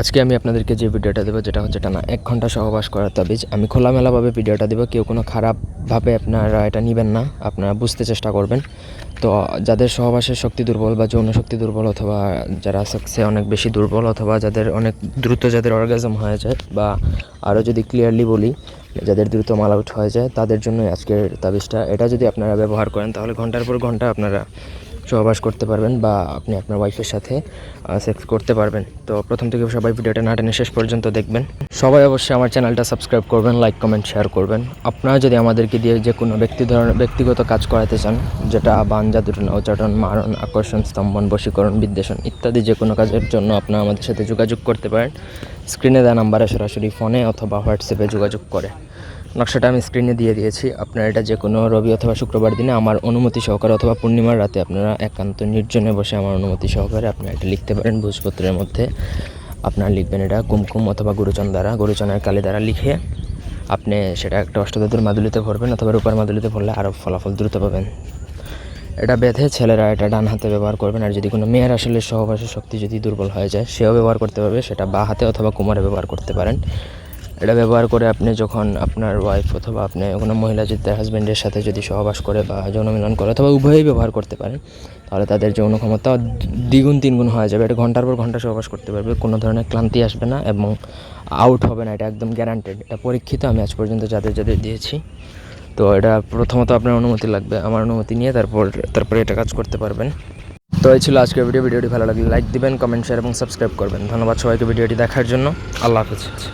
আজকে আমি আপনাদেরকে যে ভিডিওটা দেবো, যেটা হচ্ছে টানা এক ঘণ্টা সহবাস করার তাবিজ। আমি খোলামেলাভাবে ভিডিওটা দেবো, কেউ কোনো খারাপভাবে আপনারা এটা নেবেন না, আপনারা বুঝতে চেষ্টা করবেন। তো যাদের সহবাসের শক্তি দুর্বল বা যৌন শক্তি দুর্বল অথবা যারা সেক্সে অনেক বেশি দুর্বল অথবা যাদের অনেক দ্রুত যাদের অর্গাজম হয়ে যায় বা আরও যদি ক্লিয়ারলি বলি, যাদের দ্রুত মাল আউট হয়ে যায়, তাদের জন্য আজকের তাবিজটা। এটা যদি আপনারা ব্যবহার করেন, তাহলে ঘণ্টার পর ঘণ্টা আপনারা সহবাস করতে পারবেন বা আপনি আপনার ওয়াইফের সাথে সেক্স করতে পারবেন। তো প্রথম থেকে সবাই ভিডিওটা না টেনে শেষ পর্যন্ত দেখবেন। সবাই অবশ্যই আমার চ্যানেলটা সাবস্ক্রাইব করবেন লাইক কমেন্ট শেয়ার করবেন। আপনারা যদি আমাদেরকে দিয়ে যে কোনো ব্যক্তি ধরনের ব্যক্তিগত কাজ করাতে চান, যেটা বান, জাদুটন উচ্চাটন মারণ, আকর্ষণ, স্তম্ভন, বশীকরণ, বিদ্বেষণ ইত্যাদি যে কোনো কাজের জন্য আপনারা আমাদের সাথে যোগাযোগ করতে পারেন। স্ক্রিনে দেওয়া নাম্বারে সরাসরি ফোনে অথবা হোয়াটসঅ্যাপে যোগাযোগ করে। নকশাটা আমি স্ক্রিনে দিয়ে দিয়েছি। আপনারা এটা যে কোনো রবি অথবা শুক্রবার দিনে আমার অনুমতি সহকারে অথবা পূর্ণিমার রাতে আপনারা একান্ত নির্জনে বসে আমার অনুমতি সহকারে আপনারা এটা লিখতে পারেন ভোজপত্রের মধ্যে। আপনারা লিখবেন এটা কুমকুম অথবা গুরুচন দ্বারা, গুরুচনের কালি দ্বারা লিখে আপনি সেটা একটা অষ্টধাতুর মাদুলিতে ভরবেন অথবা রূপার মাদুলিতে ভরলে আরও ফলাফল দ্রুত পাবেন। এটা বেঁধে ছেলেরা এটা ডান হাতে ব্যবহার করবেন আর যদি কোনো মেয়ের আসলে সহবাসের শক্তি যদি দুর্বল হয়ে যায়, সেও ব্যবহার করতে পারবে, সেটা বা হাতে অথবা কোমরে ব্যবহার করতে পারেন। এটা ব্যবহার করে আপনি যখন আপনার ওয়াইফ অথবা আপনি কোনো মহিলা যদি হাজব্যান্ডের সাথে যদি সহবাস করে বা যৌন মিলন করে অথবা উভয়ই ব্যবহার করতে পারেন তাহলে তাদের যৌন ক্ষমতা দ্বিগুণ তিনগুণ হয়ে যাবে। এটা ঘণ্টার পর ঘণ্টা সহবাস করতে পারবে, কোনো ধরনের ক্লান্তি আসবে না এবং আউট হবে না, এটা একদম গ্যারান্টেড এটা পরীক্ষিত, আমি আজ পর্যন্ত যাদের যাদের দিয়েছি। তো এটা প্রথমত আপনার অনুমতি লাগবে, আমার অনুমতি নিয়ে তারপর, তারপরে এটা কাজ করতে পারবেন। তো এই ছিল আজকের ভিডিও ভিডিওটি ভালো লাগলে লাইক দিবেন কমেন্ট শেয়ার এবং সাবস্ক্রাইব করবেন। ধন্যবাদ সবাইকে ভিডিওটি দেখার জন্য। আল্লাহ হাফিজ।